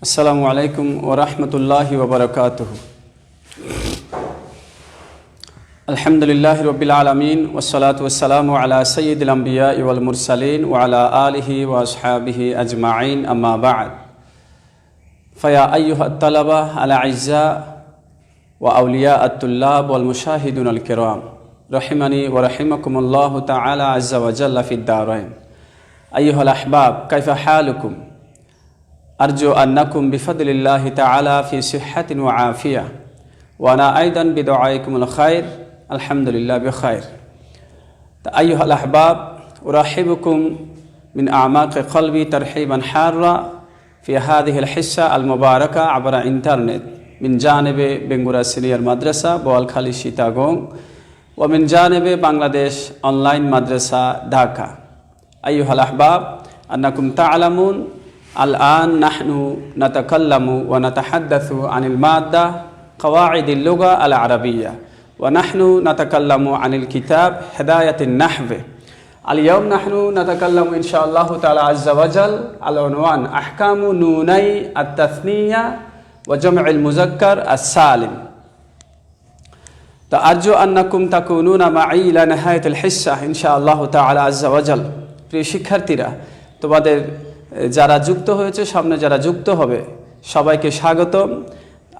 السلام عليكم ورحمة الله وبركاته. الحمد لله رب العالمين والصلاة والسلام على سيد الأنبياء والمرسلين وعلى آله وأصحابه أجمعين أما بعد. فيا أيها الطلبة الأعزاء وأولياء الطلاب والمشاهدون الكرام رحمني ورحمكم الله تعالى عز وجل في الدارين. أيها الأحباب كيف حالكم؟ أرجو أنكم بفضل الله تعالى في صحة وعافية. وأنا أيضا بدعائكم الخير الحمد لله بخير. أيها الأحباب أرحبكم من أعماق قلبي ترحيبا حارا في هذه الحصة المباركة عبر إنترنت. من جانب بنغورا سينيور مدرسة بوالخالي شيتاغونغ ومن جانب بنغلاديش أونلاين مدرسة ঢাকা أيها الأحباب أنكم تعلمون الآن نحن نتكلم ونتحدث عن المادة قواعد اللغة العربية ونحن نتكلم عن الكتاب هداية النحو اليوم نحن نتكلم إن شاء الله تعالى عز وجل على عنوان أحكام نوني التثنية وجمع المذكر السالم أرجو أنكم تكونون معي إلى نهاية الحصة إن شاء الله تعالى عز وجل প্রিয় শিক্ষার্থীরা তোমাদের যারা যুক্ত হয়েছে, সামনে যারা যুক্ত হবে, সবাইকে স্বাগতম।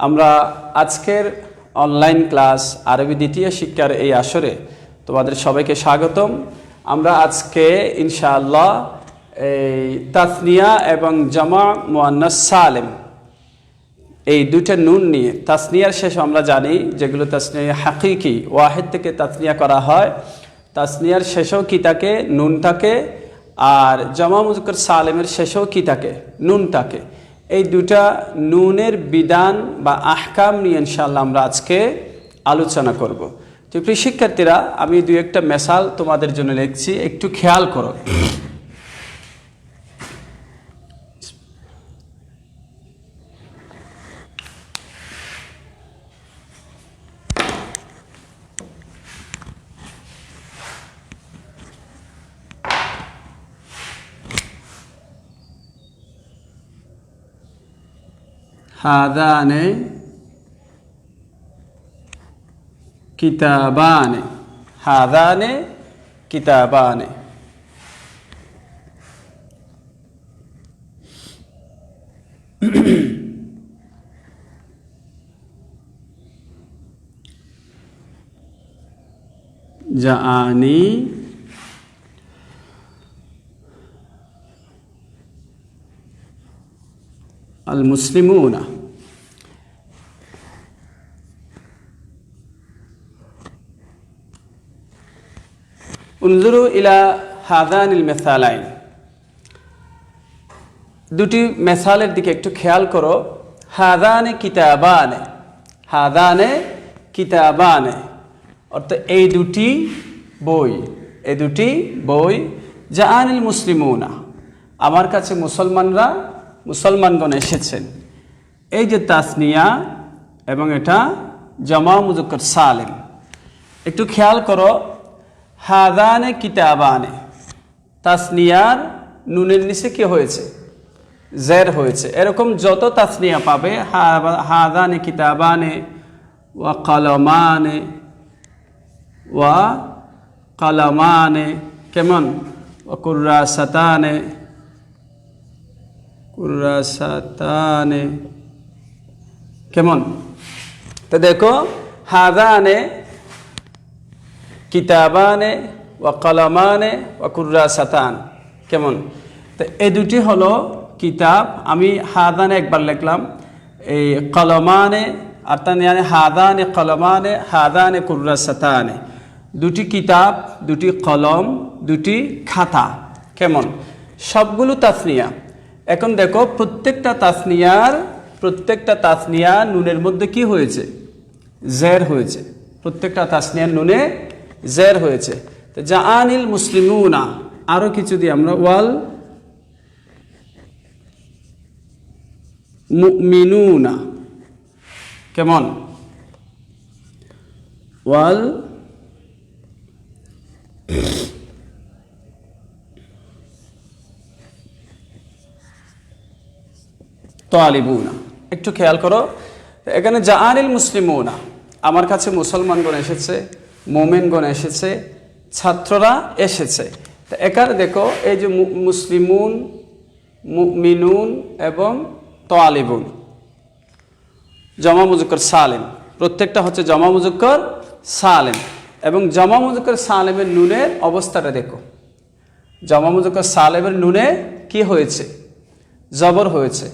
আমরা আজকের অনলাইন ক্লাস আরবি দ্বিতীয় শিক্ষার এই আসরে তোমাদের সবাইকে স্বাগতম। আমরা আজকে ইনশাআল্লাহ এই তাসনিয়া এবং জামা মোয়ান্নাস সালেম, এই দুইটা নুন নিয়ে তাসনিয়ার শেষ আমরা জানি, যেগুলো তাসনিয়া হাকিকি, ওয়াহেদ থেকে তাসনিয়া করা হয়। তাসনিয়ার শেষেও কি থাকে? নুন থাকে। আর জমা মুজকর সালেমের শেষেও কি থাকে? নুন থাকে। এই দুটা নুনের বিধান বা আহকাম নিয়ে ইনশাল্লাহ আমরা আজকে আলোচনা করব। তো প্রিয় শিক্ষার্থীরা, আমি দু একটা মেশাল তোমাদের জন্য লিখছি। একটু খেয়াল করো। हादान किताबान हादान किताबान जानी আল মুসলিমুনা উনজুরু ইলা হাদানিল দুটি মেসালের দিকে একটু খেয়াল করো। হাদানে কিতাবানে। হাদানে কিতাবানে। অর্থাৎ এই দুটি বই, এই দুটি বই জাহানিল মুসলিমা আমার কাছে মুসলমানরা মুসলমানগণ এসেছেন। এই যে তাসনিয়া এবং এটা জামা মুজুকর সালেম। একটু খেয়াল করো, হাদানে কিতাবানে। তাসনিয়ার নুনের নিচে কি হয়েছে? জের হয়েছে। এরকম যত তাসনিয়া পাবে হাদানে কিতাবানে, ওয়া কলমানে ওয়া কলমানে, কেমন? ও কুর্রা সাতানে কুরাসাতানে। কেমন? তো দেখো, হাদানে, কিতাবানে, ওয়া কলমানে, ওয়া কুরাসাতান। কেমন? তো এ দুটি হলো কিতাব, আমি হাদানে একবার লিখলাম। এই কলমানে, অর্থাৎ হাদানে কলমানে, হাদানে কুরাসাতানে। দুটি কিতাব, দুটি কলম, দুটি খাতা। কেমন? সবগুলো তাসনিয়া। এখন দেখো, প্রত্যেকটা তাসনিয়ার, প্রত্যেকটা তাসনিয়া নুনের মধ্যে কি হয়েছে? জের হয়েছে। প্রত্যেকটা তাসনিয়ার নুনে জের হয়েছে। তো যা আনিল মুসলিমুনা আরও কিছু দিয়ে আমরা ওয়াল মিনুনা কেমন? ওয়াল তোয়ালিবুনা একটু খেয়াল করো, এখানে জাহানিল মুসলিমুনা, আমার কাছে মুসলমানগণ এসেছে, মোমেনগণ এসেছে, ছাত্ররা এসেছে। তো এখানে দেখো, এই যে মুসলিমুন মিনুন এবং তোয়ালিবুন জমা মুজুক্কর সালেম, প্রত্যেকটা হচ্ছে জমা মুজুক্কর সালেম। এবং জমা মুজুক্কর সালেমের নুনের অবস্থাটা দেখো। জমা মুজুক্কর সালেমের নুনে কি হয়েছে? জবর হয়েছে।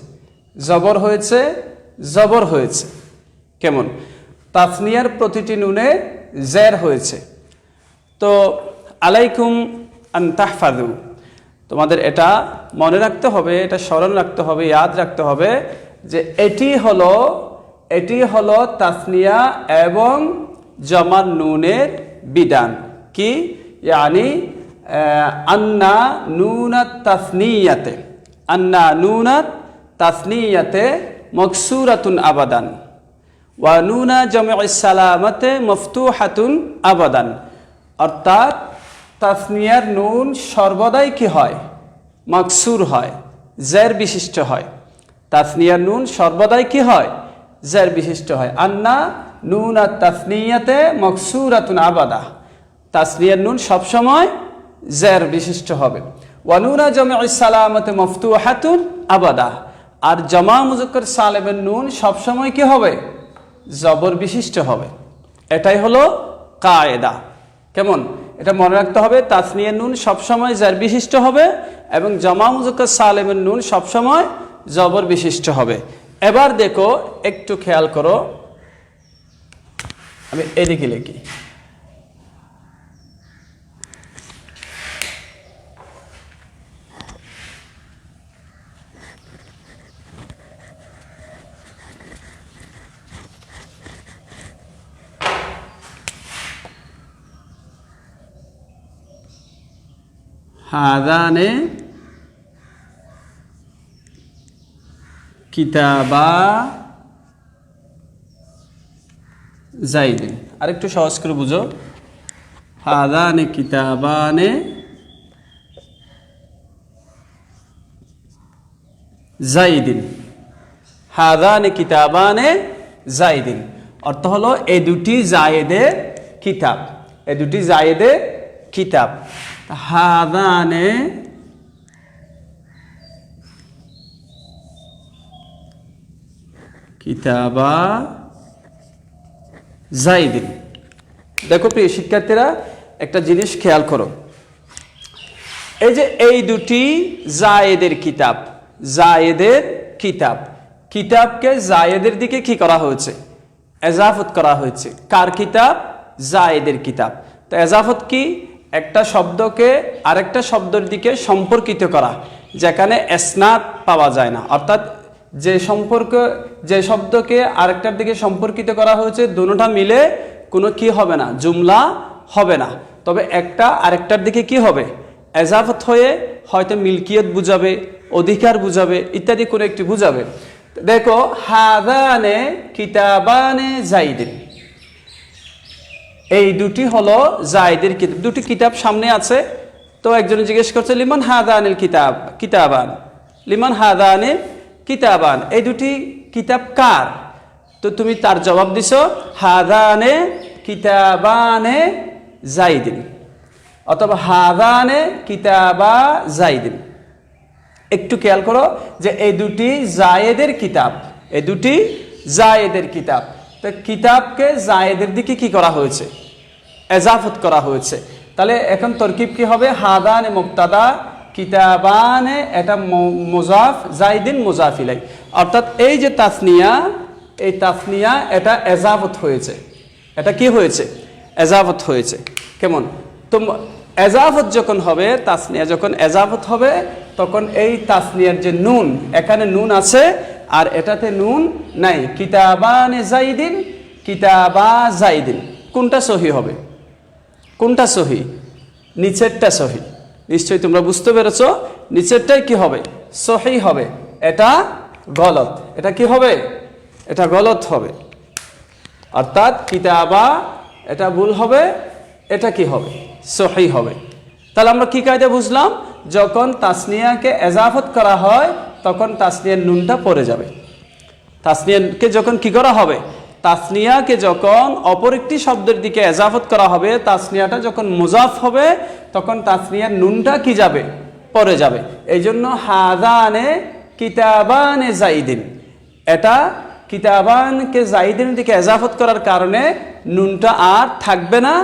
জবর হয়েছে জবর হয়েছে। কেমন? তাফনিয়ার প্রতিটি নুনে জের হয়েছে। তো আলাইকুম আন্তাহফাদু তোমাদের এটা মনে রাখতে হবে এটা স্মরণ রাখতে হবে ইয়াদ রাখতে হবে যে এটি হলো এটি হলো তাসনিয়া এবং জমার নুনের বিধান। কি? আহ, আন্না নুনাত তাসনিয়াতে। আন্না নুনাত তাসনিয়াতে মকসুরাতুন আবাদান। ওয়া নুনা জমে সালামতে মফতুহাতুন আবাদান। অর্থাৎ তাসনিয়ার নুন সর্বদাই কি হয়? মকসুর হয়, জের বিশিষ্ট হয়। তাসনিয়ার নুন সর্বদাই কি হয়? জের বিশিষ্ট হয়। আন্না নুন আর তাসনিয়াতে মকসুরাতুন আবাদা। তাসনিয়ার নুন সবসময় জের বিশিষ্ট হবে। ওয়ানুনা জমে সালামতে মফতুহাতুন আবাদা। আর জমা মুজক্কর সালেমের নুন সবসময় কি হবে? জবর বিশিষ্ট হবে। এটাই হলো কায়দা। কেমন? এটা মনে রাখতে হবে, তাসনিয়া নুন সবসময় জার বিশিষ্ট হবে এবং জমা মুজক্কর সালেমের নুন সবসময় জবর বিশিষ্ট হবে। এবার দেখো, একটু খেয়াল করো। আমি এদিকে লিখি। হাদানে কিতাবা জাইদিন আরেকটু সহজ করে বুঝো। হাদানে কিতাবানে জাইদিন। হাদানে কিতাবানে জাইদিন। অর্থ হলো, এ দুটি জায়েদের কিতাব। এ দুটি জায়েদের কিতাব। হাদানে কিতাবা জাইদিন। দেখো প্রিয় শিক্ষার্থীরা, একটা জিনিস খেয়াল করো। এই যে এই দুটি জায়েদের কিতাব জায়েদের কিতাব, কিতাবকে জায়েদের দিকে কি করা হয়েছে? এজাফত করা হয়েছে। কার কিতাব? জায়েদের কিতাব। তো এজাফত কি? একটা শব্দকে আরেকটা শব্দের দিকে সম্পর্কিত করা, যেখানে এসনাদ পাওয়া যায় না। অর্থাৎ যে সম্পর্ক, যে শব্দকে আরেকটার দিকে সম্পর্কিত করা হয়েছে, দুটোটা মিলে কোনো কি হবে না, জুমলা হবে না। তবে একটা আরেকটার দিকে কি হবে? এজাফত হয়ে হয়তো মিল্কিয়ত বুঝাবে, অধিকার বুঝাবে, ইত্যাদি কোনো একটি বুঝাবে। দেখো, হাদানে কিতাবানে জাইদিন এই দুটি হলো জায়দের কিতাব। দুটি কিতাব সামনে আছে। তো একজন জিজ্ঞেস করছে, লিমান হাদানিল কিতাব? কিতাবান। লিমান হাদানিল কিতাবান? এই দুটি কিতাব কার? তো তুমি তার জবাব দিছো, হাদানে কিতাবানে জাইদিন। অথবা, হাদানে কিতাবা জাইদিন। একটু খেয়াল করো যে এই দুটি জায়েদের কিতাব, এই দুটি জায়েদের কিতাব। তো কিতাবকে জায়েদের দিকে কি করা হয়েছে? এজাফত করা হয়েছে। তাহলে এখন তরকিব কি হবে? হাদানে মুক্তাদা, কিতাবানে এটা মুজাফ, জাইদিন মুজাফিলাই। অর্থাৎ এই যে তাসনিয়া, এই তাসনিয়া এটা এজাফত হয়েছে। এটা কি হয়েছে? এজাফত হয়েছে। কেমন? তো এজাফত যখন হবে, তাসনিয়া যখন এজাফত হবে, তখন এই তাসনিয়ার যে নুন, এখানে নুন আছে আর এটাতে নুন নাই। কিতাবানে জাইদিন কিতাবা জাইদিন কোনটা সহি হবে? কোনটা সহি? নিচেরটা সহি। নিশ্চয়ই তোমরা বুঝতে পেরেছ, নিচেরটাই কি হবে? সহি হবে। এটা গলত। এটা কি হবে? এটা গলত হবে। অর্থাৎ কিতাবা, এটা ভুল হবে, এটা কি হবে? সহি হবে। তাহলে আমরা কি কায়দা বুঝলাম? যখন তাসনিয়াকে এজাফত করা হয় তখন তাসনিয়ার নুনটা পড়ে যাবে। তাসনিয়াকে যখন কি করা হবে? তাসনিয়াকে যখন অপর একটি শব্দের দিকে এজাফত করা হবে, তাসনিয়াটা যখন মুজাফ হবে, তখন তাসনিয়ার নুনটা কি যাবে? পরে যাবে। এই জন্য হাদানে কিতাবানে জাইদিন এটা কিতাবানকে জাইদিনের দিকে এজাফত করার কারণে নুনটা আর থাকবে না।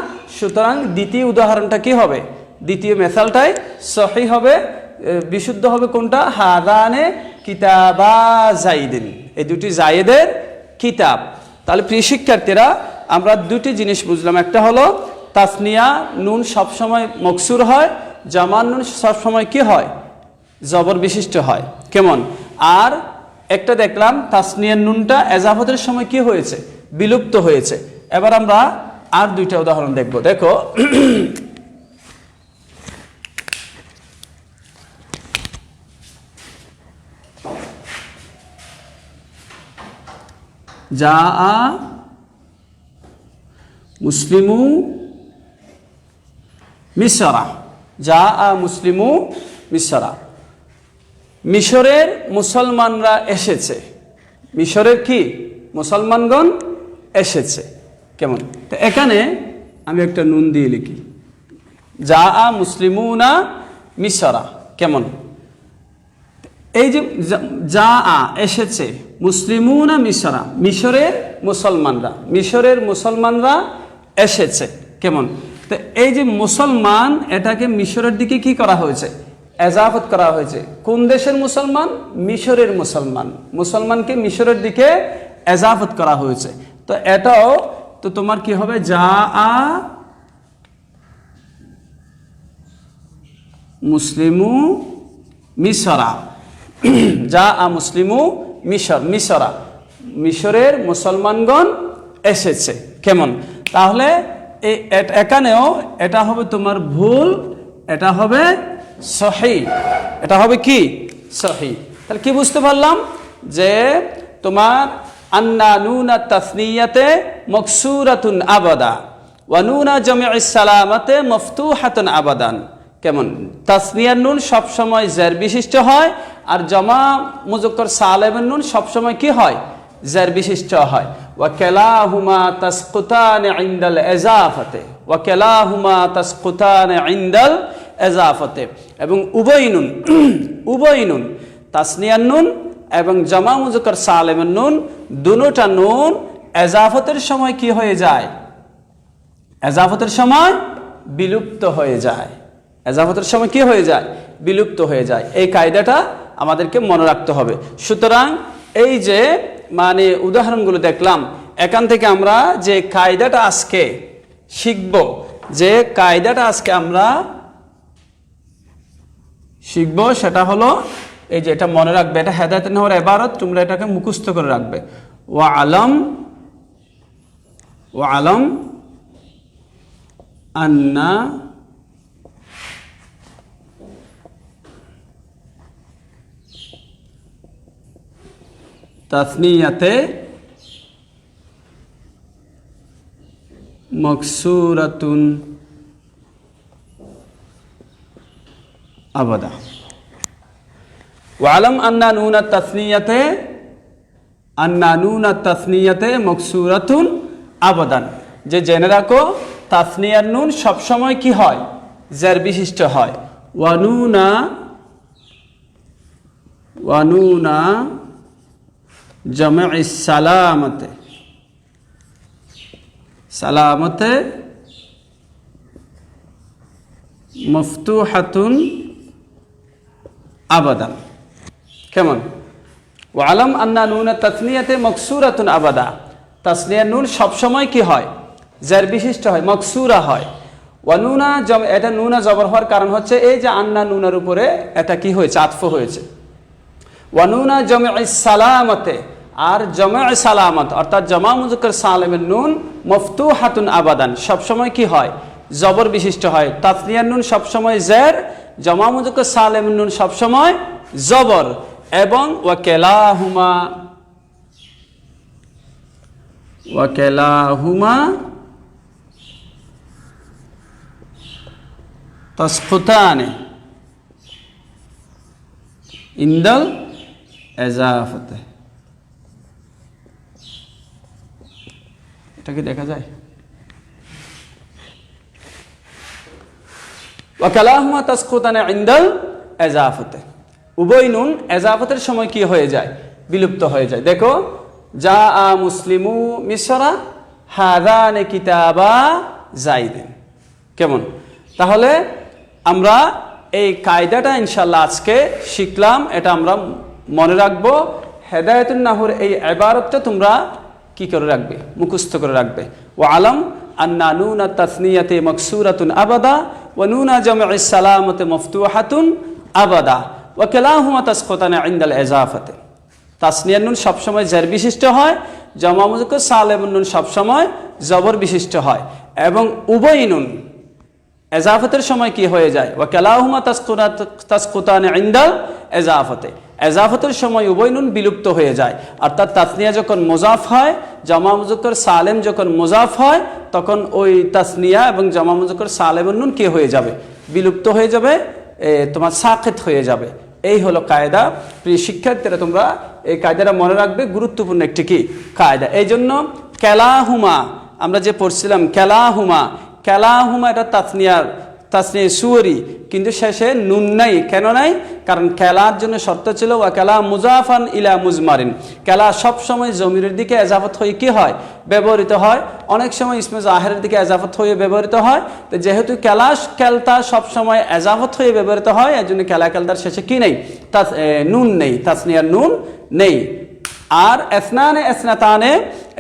সুতরাং দ্বিতীয় উদাহরণটা কি হবে? দ্বিতীয় মেসালটাই সহি হবে। বিশুদ্ধ হবে কোনটা? হাদানে কিতাবা জাইদিন। এই দুটি জায়েদের কিতাব। তাহলে প্রিয় শিক্ষার্থীরা, আমরা দুটি জিনিস বুঝলাম। একটা হলো, তাসনিয়া নুন সবসময় মকসুর হয়, জামান নুন সবসময় কি হয়? জবর বিশিষ্ট হয়। কেমন? আর একটা দেখলাম, তাসনিয়ার নুনটা এজাফতের সময় কি হয়েছে? বিলুপ্ত হয়েছে। এবার আমরা আর দুইটা উদাহরণ দেখব। দেখো যা আ মুসলিমু মিসরা যা আ মুসলিমু মিসরা মিশরের মুসলমানরা এসেছে মিশরের কি মুসলমানগণ এসেছে কেমন তো এখানে আমি একটা নুন দিয়ে লিখি যা আ মুসলিমুনা মিসরা কেমন এই যা- যা আ এসেছে মুসলিমুনা মিশরা, মিশরের মুসলমানরা মিশরের মুসলমানরা এসেছে। কেমন? তো এই যে মুসলমান, এটাকে মিশরের দিকে কি করা হয়েছে? এজাফত করা হয়েছে। কোন দেশের মুসলমান? মিশরের মুসলমান। মুসলমানকে মিশরের দিকে এজাফত করা হয়েছে। তো এটাও, তো তোমার কি হবে? যা আ মুসলিমু মিশরা। যা আ মুসলিমু মিশর, মিশরা। মিশরের মুসলমানগণ এসেছে। কেমন? তাহলে এই এখানেও এটা হবে তোমার ভুল, এটা হবে সহি। এটা হবে কি? সহি। তাহলে কি বুঝতে পারলাম? যে তোমার আন্না নুনা তাসনিয়াতে মকসুরাতুন আবাদা ওয়ানুনা জমি সালামাতে মফতুহাতুন আবাদান। কেমন? তাসনিয়ার নুন সবসময় জের বিশিষ্ট হয়, আর জমা মুজক্কর সালেমের নুন সবসময় কি হয়? জের বিশিষ্ট হয়। ওয়াকেলাহুমা তাসকুতান ইন্দাল এজাফতে। ওয়াকেলাহুমা তাসকুতান ইন্দাল এজাফতে। এবং উভয় নুন উভয় নুন, তাসনিয়ার নুন এবং জমা মুজক্কর সালেমের নুন, দুটা নুন এজাফতের সময় কি হয়ে যায়? এজাফতের সময় বিলুপ্ত হয়ে যায়। এজাফতের সময় কি হয়ে যায়? বিলুপ্ত হয়ে যায়। এই কায়দাটা আমাদেরকে মনে রাখতে হবে। সুতরাং এই যে মানে উদাহরণগুলো দেখলাম, এখান থেকে আমরা যে কায়দাটা আজকে শিখব, যে কায়দাটা আজকে আমরা শিখব, সেটা হলো, এই যে এটা মনে রাখবে, এটা হেদায়ত নেওয়ার এবারত তোমরা এটাকে মুখস্থ করে রাখবে। ওয়া আলম ওয়া আলম আন্না তাসনিয়াতে মকসুরাতুন আবাদা। ওয়ালাম আন্না নুনা তাসনিয়াতে, আন্না নুনা তাসনিয়াতে মকসুরাতুন আবাদান। যে জেনে রাখো, তাসনিয়ার নুন সবসময় কি হয়? জের বিশিষ্ট হয়। ওয়ানুনা ওয়ানুনা জমে সালামতে। সালামতে মফতুহাতুন আবাদান। কেমন? ওয়ালাম আন্না নুনা তাসনিয়াতে মকসুরাতুন আবাদা। তাসনিয়ার নুন সবসময় কি হয়? যার বিশিষ্ট হয়, মকসুরা হয়। ওয়ানুনা জম এটা নুনা জবর হওয়ার কারণ হচ্ছে এই যে আন্না নুনার উপরে এটা কি হয়েছে? আতফ হয়েছে। ওয়ানুনা জমে সালামতে। আর জমে সালামত, অর্থাৎ জমা মুজুকর সালামের নুন মফতু হাতুন আবাদান। সবসময় কি হয়? জবর বিশিষ্ট হয়। তাসনিয়ার নুন সবসময় জের, জমা মুজুকর সালামের নুন সবসময় জবর। এবং ওয়াকেলাহুমা ওয়াকেলাহুমা তসকুতানে ইন্দল এজাফতে। এটা কি দেখা যায়। ওয়াকালাহুমা তাসকুতানে ইন্দাল এজাফতে। উভয় নুন এজাফতের সময় কি হয়ে যায়? বিলুপ্ত হয়ে যায়। দেখো যা আ মুসলিমু মিসরা হাদানে কিতাবা জাইদেন কেমন? তাহলে আমরা এই কায়দাটা ইনশাল্লাহ আজকে শিখলাম। এটা আমরা মনে রাখব। হেদায়তুন নাহুর এই এবারতটা তোমরা কি করে রাখবে? মুখস্থ করে রাখবে। ও আলম আন্না নুনা তাসনিয়াতে মকসুরাতুন আবাদা ও নুনা জমে সালামতে মফতুহাতুন আবাদা ও কেলাহুমা তাসকতানে ইন্দাল এজাফাতে তাসনিয়ার নুন সবসময় জের বিশিষ্ট হয় জমা মুজুক সালেম নুন সবসময় জবর বিশিষ্ট হয়। এবং উভয় নুন এজাফতের সময় কি হয়ে যায়? ওয়া কালাহুমা তাসকুতান ইন্দাল এজাফতে এজাফতের সময় উভয় নুন বিলুপ্ত হয়ে যায়। অর্থাৎ তাসনিয়া যখন মোজাফ হয়, জামা মুজুকর সালেম যখন মোজাফ হয়, তখন ওই তাসনিয়া এবং জামা মুজুকর সালেম নুন কি হয়ে যাবে? বিলুপ্ত হয়ে যাবে তোমার সাকেত হয়ে যাবে। এই হলো কায়দা। প্রিয় শিক্ষার্থীরা, তোমরা এই কায়দাটা মনে রাখবে, গুরুত্বপূর্ণ একটি কি? কায়দা। এই জন্য ক্যালাহুমা আমরা যে পড়ছিলাম কেলাহুমা কেলাহুমা এটা তাসনিয়ার তাসনিয়া সুয়রি, কিন্তু শেষে নুন নাই। কেন নাই? কারণ খেলার জন্য শর্ত ছিল, ওয়া কেলা মুজাফান ইলা মুজমারিন। কেলা সব সময় জমিরের দিকে এজাফত হয়ে কি হয়? ব্যবহৃত হয়। অনেক সময় ইসমে জাহেরের দিকে এজাফত হয়ে ব্যবহৃত হয়। তো যেহেতু কেলাস কেলতা সব সময় এজাফত হয়ে ব্যবহৃত হয়, এর জন্য কেলা কেলতার শেষে কি নেই? তাস নুন নেই। তাসনিয়ার নুন নেই। আর এসনানে এসনাতানে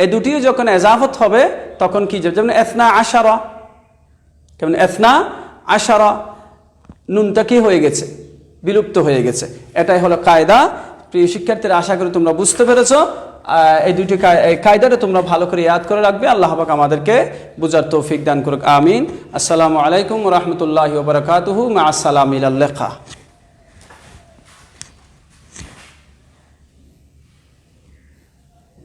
এই দুটিও যখন এজাফত হবে, তখন কি যাবে? যেমন এসনা আশারা। কেমন? এসনা আশারা নুনটা কি হয়ে গেছে, বিলুপ্ত হয়ে গেছে। এটাই হলো কায়দা। প্রিয় শিক্ষার্থীরা, আশা করি তোমরা বুঝতে পেরেছ। এই এই কায়দাটা তোমরা ভালো করে ইয়াদ করে রাখবে। আল্লাহ পাক আমাদেরকে বুঝার তৌফিক দান করুক। আমিন। আসসালামু আলাইকুম রহমতুল্লাহ বরকাতুহু। মা আসসালাম ইলাল্লেখা